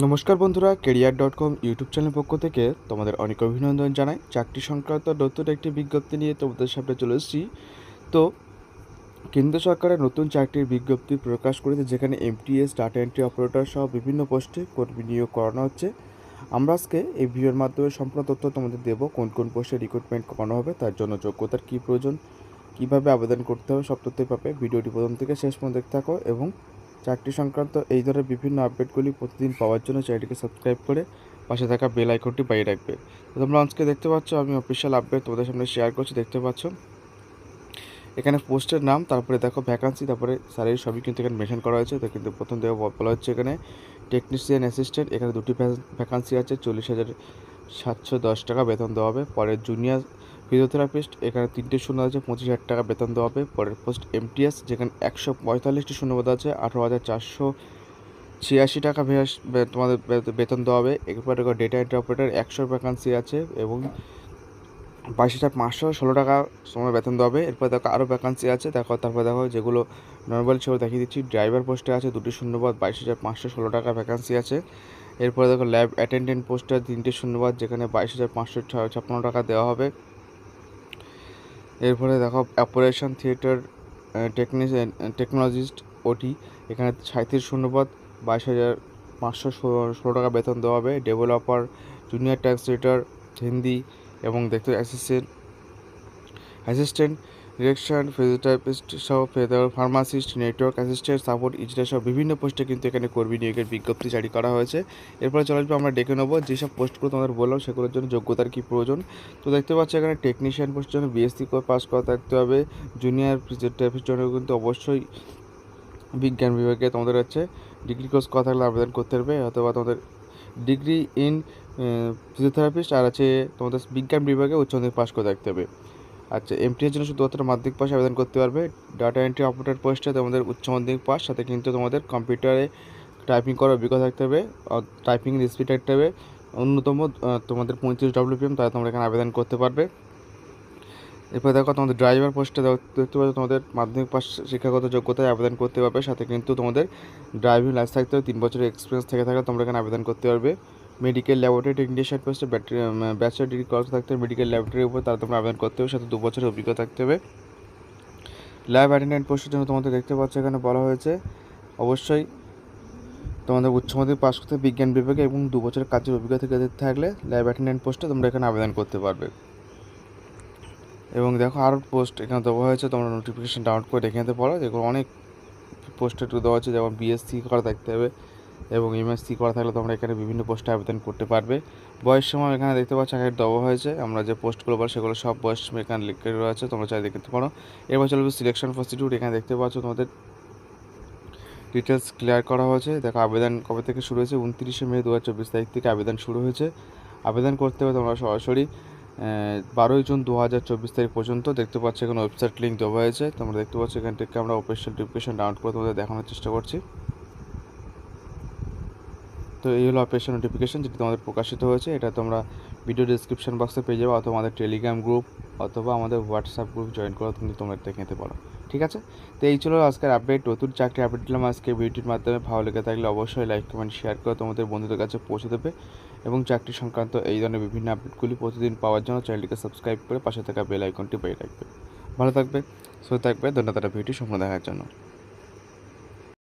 নমস্কার বন্ধুরা, career dot com YouTube channel পক্ষ থেকে তোমাদের অনেক অভিনন্দন জানাই। চাকরি সংক্রান্ত নতুন একটি বিজ্ঞপ্তি নিয়ে তোমাদের সামনে চলে এসেছি। তো, কেন্দ্র সরকারের নতুন চাকরির বিজ্ঞপ্তি প্রকাশ করেছে, যেখানে এমটিএস ডাটা এন্ট্রি অপারেটর সহ বিভিন্ন পোস্টে কর্মী নিয়োগ করানো হচ্ছে। আমরা আজকে এই ভিডিওর মাধ্যমে সম্পূর্ণ তথ্য তোমাদের দেবো, কোন কোন পোস্টে রিক্রুটমেন্ট করানো হবে, তার জন্য যোগ্যতার কী প্রয়োজন, কীভাবে আবেদন করতে হবে, সব তথ্যই পাবে। ভিডিওটি প্রথম থেকে শেষ পর্যন্ত দেখতে থাকো এবং চাকরি সংক্রান্ত এই ধরনের বিভিন্ন আপডেটগুলি প্রতিদিন পাওয়ার জন্য চ্যানেলটিকে সাবস্ক্রাইব করে পাশে থাকা বেল আইকনটি বাইরে রাখবে। তো তোমরা আজকে দেখতে পাচ্ছ, আমি অফিসিয়াল আপডেট তোমাদের সামনে শেয়ার করছি, দেখতে পাচ্ছ? এখানে পোস্টের নাম, তারপরে দেখো ভ্যাকান্সি তারপরে স্যালারি সবই কিন্তু এখানে মেনশন করা হয়েছে। তো কিন্তু প্রথম দেখো বলা হচ্ছে এখানে টেকনিশিয়ান অ্যাসিস্ট্যান্ট এখানে দুটি ভ্যাকান্সি আছে, চল্লিশ হাজার সাতশো দশ টাকা বেতন দেওয়া হবে। পরে জুনিয়র ফিজিওথেরাপিস্ট, এখানে তিনটে শূন্য আছে, পঁচিশ হাজার টাকা বেতন দেওয়া হবে। পরের পোস্ট এমটিএস, যেখানে একশো পঁয়তাল্লিশটি শূন্যপদ আছে, আঠারো হাজার চারশো ছিয়াশি টাকা তোমাদের বেতন দেওয়া হবে। এরপরে ডেটা এন্ট্রি অপারেটর একশো ভ্যাকান্সি আছে এবং বাইশ হাজার পাঁচশো ষোলো টাকা সময় বেতন দেওয়া হবে। এরপর দেখো আরও ভ্যাকান্সি আছে, দেখো, তারপর দেখো যেগুলো নর্মাল সেগুলো দেখিয়ে দিচ্ছি। ড্রাইভার পোস্টে আছে, দুটি শূন্যপদ বাইশ হাজার পাঁচশো ষোলো টাকা ভ্যাকান্সি আছে। এরপরে দেখো ল্যাব অ্যাটেন্ডেন্ট পোস্টে তিনটে শূন্যপদ যেখানে বাইশ হাজার পাঁচশো ছাপ্পান্ন টাকা দেওয়া হবে। এরপরে দেখো operation theatre technician technologist OT এখানে সাঁত্রিশ শূন্যপদ, বাইশ হাজার পাঁচশো ষোলো টাকা বেতন দেওয়া হবে। ডেভেলপার জুনিয়র ট্যাক্স রেটার হিন্দি এবং দেখতে অ্যাসিস্ট্যান্ট অ্যাসিস্ট্যান্ট ডিরেকশন ফিজিওথেরাপিস্ট সহ pharmacist, network assistant, support engineer সহ বিভিন্ন পোস্টে কিন্তু এখানে কর্মী নিয়োগের বিজ্ঞপ্তি জারি করা হয়েছে। এরপরে চলে আসবে আমরা ডেকে নেব যেসব পোস্টগুলো তোমাদের বললাম সেগুলোর জন্য যোগ্যতার কী প্রয়োজন। তো দেখতে পাচ্ছি এখানে টেকনিশিয়ান পোস্টের জন্য বিএসসি পাস করা থাকতে হবে। জুনিয়র ফিজিওথেরাপিস্ট জন্য কিন্তু অবশ্যই বিজ্ঞান বিভাগে তোমাদের হচ্ছে ডিগ্রি কোর্স করা থাকলে আবেদন করতে পারবে অথবা তোমাদের ডিগ্রি ইন ফিজিওথেরাপিস্ট আর আছে তোমাদের বিজ্ঞান বিভাগে উচ্চ মাধ্যমিক পাস করে থাকতে হবে। আচ্ছা এমটি এর জন্য শুধুমাত্র মাধ্যমিক পাশে আবেদন করতে পারবে। ডাটা এন্ট্রি অপারেটর পোস্টে তোমাদের উচ্চ মাধ্যমিক পাস সাথে কিন্তু তোমাদের কম্পিউটারে টাইপিং করার অভিজ্ঞতা থাকতে হবে টাইপিং স্পিড থাকতে হবে। অন্যতম তোমাদের পঁয়ত্রিশ ডব্লিউপিএম তাহলে তোমরা এখানে আবেদন করতে পারবে। এরপর দেখো, তোমাদের ড্রাইভার পোস্টে দেখতে পাচ্ছ, তোমাদের মাধ্যমিক পাস শিক্ষাগত যোগ্যতায় আবেদন করতে পারবে, সাথে কিন্তু তোমাদের ড্রাইভিং লাইসেন্স থাকতে হবে, তিন বছরের এক্সপিরিয়েন্স থেকে থাকলে তোমরা এখানে আবেদন করতে পারবে। মেডিকেল ল্যাবরেটরি টেকনিশিয়ান পোস্টে ব্যাচেলার ডিগ্রি কোর্স থাকতে হবে মেডিকেল ল্যাবরেটরির উপর তাহলে তোমরা আবেদন করতে হবে, সাথে দু বছরের অভিজ্ঞতা থাকতে হবে। ল্যাব অ্যাটেন্ডেন্ট পোস্টের জন্য তোমাদের দেখতে পাচ্ছ এখানে বলা হয়েছে, অবশ্যই তোমাদের উচ্চ মাধ্যমিক পাস করতে বিজ্ঞান বিভাগে এবং দু বছরের কাজের অভিজ্ঞতা থেকে থাকলে ল্যাব অ্যাটেন্ডেন্ট পোস্টে তোমরা এখানে আবেদন করতে পারবে। এবং দেখো আরও পোস্ট এখানে দেওয়া হয়েছে, তোমরা নোটিফিকেশান ডাউনলোড করে দেখে নিতে পারো। যেগুলো অনেক পোস্ট দেওয়া আছে, যেমন বিএসসি করা থাকতে হবে। এবং এমএসসি করা থাকলে তোমরা এখানে বিভিন্ন পোস্টে আবেদন করতে পারবে। বয়স সময় এখানে দেখতে পাচ্ছ, আগে দেওয়া হয়েছে। আমরা যে পোস্টগুলো বল সেগুলো সব বয়স এখানে লিখে রয়েছে, তোমরা চাই দেখতে পারো। এরপর চলবে সিলেকশন প্রসিডিউর এখানে দেখতে পাচ্ছ তোমাদের ডিটেলস ক্লিয়ার করা হয়েছে। দেখো, আবেদন কবে থেকে শুরু হয়েছে? উনত্রিশে মে দু হাজার চব্বিশ তারিখ থেকে আবেদন শুরু হয়েছে। আবেদন করতে হবে তোমরা সরাসরি বারোই জুন দু হাজার চব্বিশ তারিখ পর্যন্ত। দেখতে পাচ্ছ এখানে ওয়েবসাইট লিঙ্ক দেওয়া হয়েছে। তোমরা দেখতে পাচ্ছ এখান থেকে আমরা অফিসিয়াল নোটিফিকেশন ডাউনলোড করে তোমাদের দেখানোর চেষ্টা করছি। তো এই হলো অপারেশন নোটিফিকেশান যেটি তোমাদের প্রকাশিত হয়েছে। এটা তোমরা ভিডিও ডিসক্রিপশন বক্সে পেয়ে যাবে অথবা আমাদের টেলিগ্রাম গ্রুপ অথবা আমাদের হোয়াটসঅ্যাপ গ্রুপ জয়েন করে কিন্তু তোমরা দেখে নিতে পারো। ঠিক আছে? তো এই ছিল আজকের আপডেট নতুন চাকরি আপডেট দিলাম আজকে ভিডিওটির মাধ্যমে। ভালো লেগে থাকলে অবশ্যই লাইক কমেন্ট শেয়ার করে তোমাদের বন্ধুদের কাছে পৌঁছে দেবে এবং চাকরি সংক্রান্ত এই ধরনের বিভিন্ন আপডেটগুলি প্রতিদিন পাওয়ার জন্য চ্যানেলটিকে সাবস্ক্রাইব করে পাশে থাকা বেল আইকনটি পেয়ে রাখবে। ভালো থাকবে, সুস্থ থাকবে। ধন্যবাদ ভিডিওটি সম্পূর্ণ দেখার জন্য।